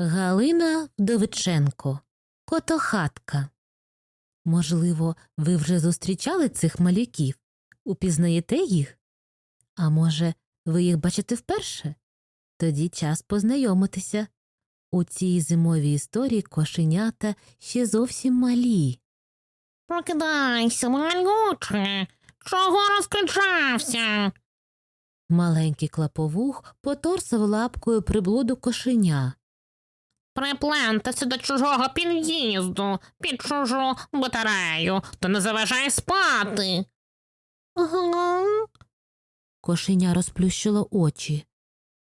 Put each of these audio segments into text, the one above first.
Галина Вдовиченко, Котохатка. Можливо, ви вже зустрічали цих малюків? Упізнаєте їх? А може, ви їх бачите вперше? Тоді час познайомитися. У цій зимовій історії кошенята ще зовсім малі. Прокидайся, малюче. Чого розкричався? Маленький клаповух поторсав лапкою приблуду кошеня. Приплентався до чужого під'їзду, під чужу батарею, то не заважай спати. Ага. Кошеня розплющило очі.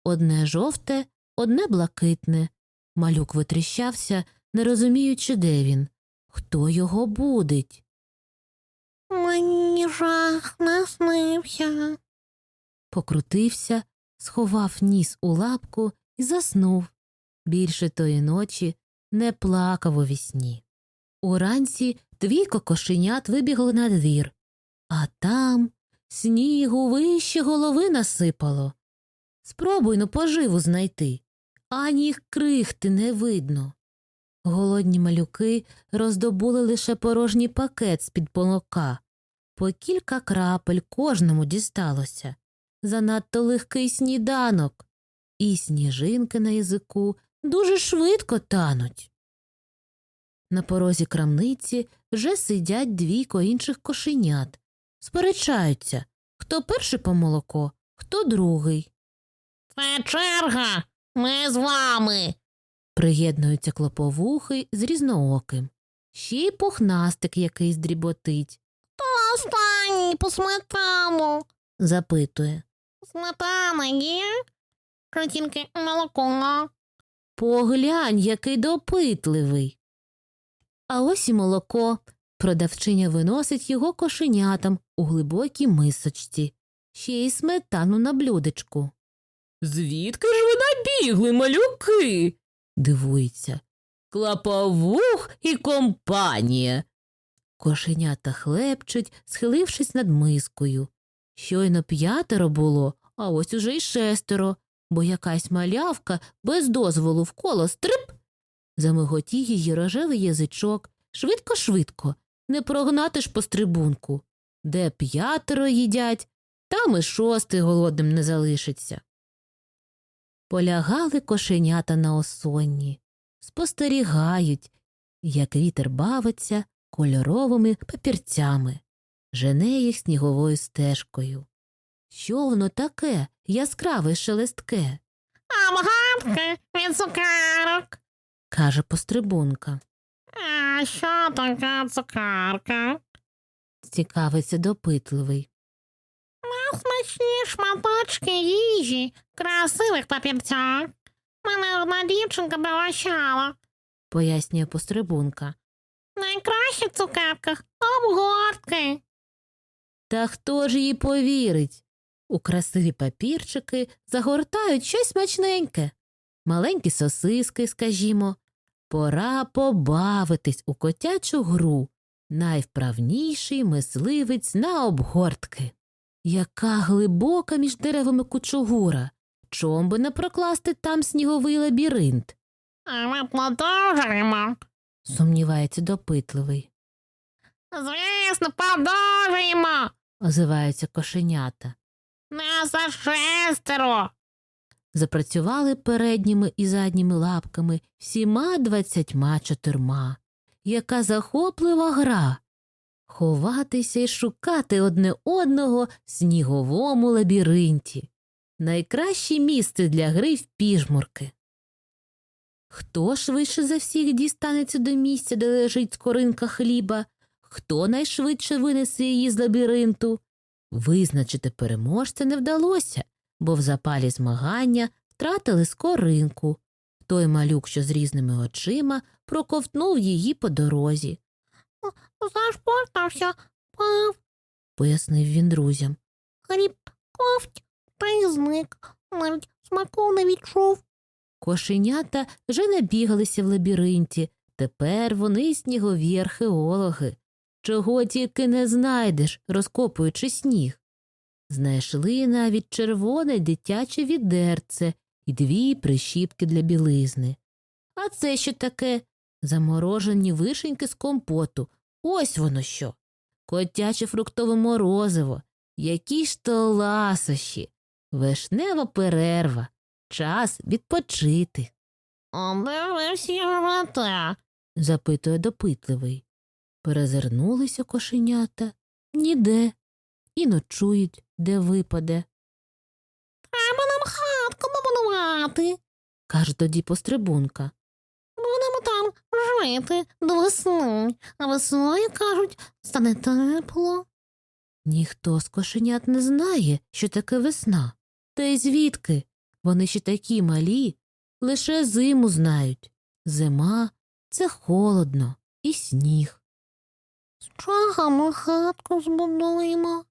Одне жовте, одне блакитне. Малюк витріщався, не розуміючи, де він. Хто його будить? Мені жах наснився. Покрутився, сховав ніс у лапку і заснув. Більше тої ночі не плакав у вісні. Уранці двійко кошенят вибігли на двір, а там снігу вище голови насипало. Спробуй ну поживу знайти, ані їх крихти не видно. Голодні малюки роздобули лише порожній пакет з-під молока. По кілька крапель кожному дісталося. Занадто легкий сніданок, і сніжинки на язику дуже швидко тануть. На порозі крамниці вже сидять двійко інших кошенят. Сперечаються, хто перший по молоко, хто другий. Це черга. Ми з вами. Приєднуються клоповухи з різнооким. Ще й пухнастик якийсь дріботить, Останній по сметану. запитує. Сметана є? Тільки молоко? Поглянь, який допитливий. А ось і молоко. Продавчиня виносить його кошенятам у глибокій мисочці, ще й сметану на блюдечку. Звідки ж ви набігли, малюки? дивується. Клаповух і компанія. Кошенята хлепчуть, схилившись над мискою. Щойно п'ятеро було, а ось уже й шестеро, бо якась малявка без дозволу в коло стрип. Замиготів її рожевий язичок, швидко-швидко, не прогнати ж по стрибунку. Де п'ятеро їдять, там і шостий голодним не залишиться. Полягали кошенята на осонні, спостерігають, як вітер бавиться кольоровими папірцями, жене їх сніговою стежкою. Що воно таке яскраве шелестке? А вгадки від цукерок. каже пострибунка. А що така цукерка? Цікавиться допитливий. Смачні шматочки їжі, красивих папірцях. Мене одна дівчинка пригощала. пояснює пострибунка. Найкраще в цукерках обгортки. Та хто ж їй повірить? У красиві папірчики загортають щось смачненьке, маленькі сосиски, скажімо. Пора побавитись у котячу гру. Найвправніший мисливець на обгортки. Яка глибока між деревами кучугура. Чом би не прокласти там сніговий лабіринт? А ми продовжуємо. сумнівається допитливий. Звісно, продовжуємо. Озиваються кошенята. Не за шестеро. Запрацювали передніми і задніми лапками всіма двадцятьма чотирма. Яка захоплива гра. Ховатися і шукати одне одного в сніговому лабіринті. Найкраще місце для гри в піжмурки. Хто швидше за всіх дістанеться до місця, де лежить скоринка хліба, хто найшвидше винесе її з лабіринту? Визначити переможця не вдалося, бо в запалі змагання втратили скоринку. Той малюк, що з різними очима, проковтнув її по дорозі, Зашпортався, пив, пояснив він друзям. хліб, ковть, та й зник. Навіть смаку не відчув. Кошенята вже набігалися в лабіринті. Тепер вони снігові археологи. Чого тільки не знайдеш, розкопуючи сніг. Знайшли навіть червоне дитяче відерце і дві прищіпки для білизни. А це що таке? Заморожені вишеньки з компоту. Ось воно що. Котяче фруктове морозиво. Які ж то ласощі. Вишнева перерва. Час відпочити, А де ви всі живете? запитує допитливий. Перезирнулися кошенята. Ніде. І ночують, де випаде, Треба нам хатку побудувати. каже тоді пострибунка. Будемо там жити до весни. А весною, кажуть, стане тепло. Ніхто з кошенят не знає, що таке весна. Та й звідки? Вони ще такі малі, лише зиму знають. Зима це холодно і сніг. Чого ми хатку збудуємо?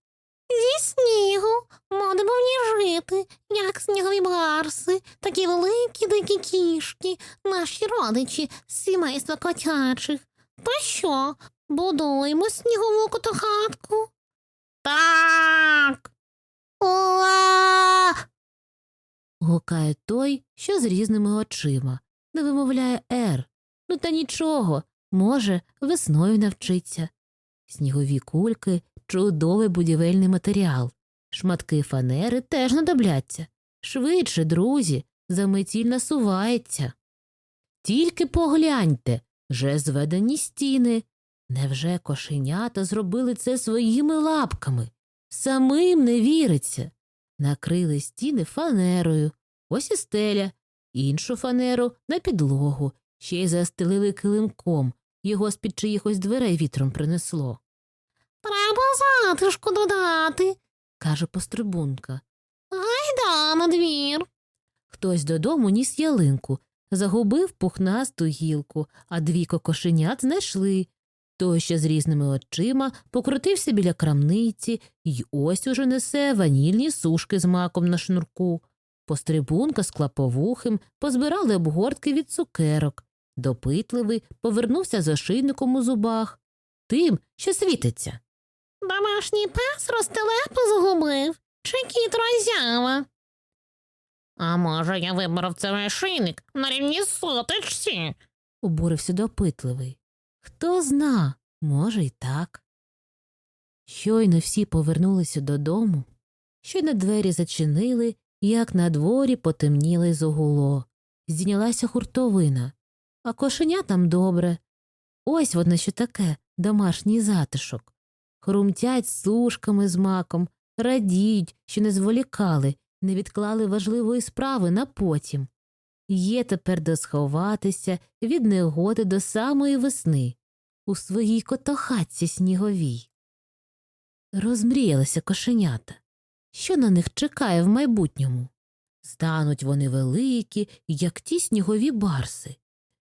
Зі снігу будемо в ній жити, як снігові барси, такі великі дикі кішки, наші родичі з сімейства котячих. То що, будуємо снігову котохатку? Так. Уа! Гукає той, що з різними очима, не вимовляє «р». Ну та нічого, може, весною навчиться. Снігові кульки чудовий будівельний матеріал. Шматки фанери теж надобляться. Швидше, друзі, заметіль насувається. Тільки погляньте, вже зведені стіни. Невже кошенята зробили це своїми лапками? Самим не віриться. Накрили стіни фанерою, ось і стеля, іншу фанеру на підлогу, ще й застелили килимком, його з-під чиїхось дверей вітром принесло, Треба затишку додати. каже пострибунка. Гайда на двір. Хтось додому ніс ялинку, загубив пухнасту гілку, а двійко кошенят знайшли. Той, що з різними очима, покрутився біля крамниці й ось уже несе ванільні сушки з маком на шнурку. Пострибунка з клаповухим позбирали обгортки від цукерок. Допитливий повернувся з ошийником у зубах. Тим, що світиться. Домашній пес розтелепу загубив. Чи кіт роззява? А може, я вибрав цей решийник на рівні соточці? обурився допитливий. Хто зна, може, й так. Щойно всі повернулися додому, щойно двері зачинили, як на дворі й загуло. Здійнялася хуртовина, а кошеня там добре. Ось воно що таке домашній затишок. Хрумтять сушками з маком, радіють, що не зволікали, не відклали важливої справи на потім. Є тепер де сховатися від негоди до самої весни у своїй котохатці сніговій. Розмріялися кошенята. Що на них чекає в майбутньому? Стануть вони великі, як ті снігові барси,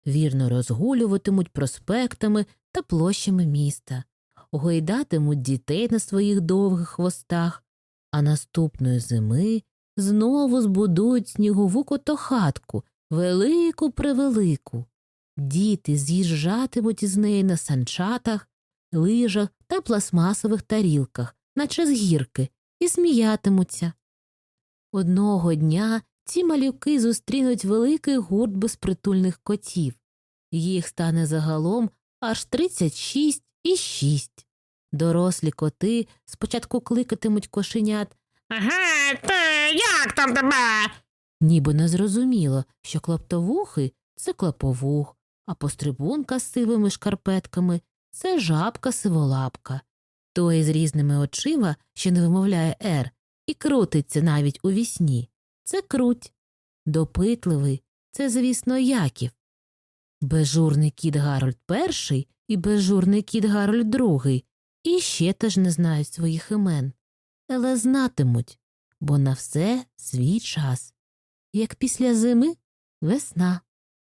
вірно розгулюватимуть проспектами та площами міста, гойдатимуть дітей на своїх довгих хвостах, а наступної зими знову збудують снігову котохатку, велику превелику. Діти з'їжджатимуть із неї на санчатах, лижах та пластмасових тарілках, наче з гірки, і сміятимуться. Одного дня ці малюки зустрінуть великий гурт безпритульних котів. Їх стане загалом аж 36 і 6. Дорослі коти спочатку кликатимуть кошенят Ага, ти як там тебе? Ніби не зрозуміло, що клаптовухи це клаповух, а пострибунка з сивими шкарпетками це жабка сиволапка. Той з різними очима, що не вимовляє «р», і крутиться навіть у вісні. Це круть. Допитливий це, звісно, Яків. Безжурний кіт Гарольд перший і безжурний кіт Гарольд другий іще теж не знають своїх імен, але знатимуть, бо на все свій час як після зими весна.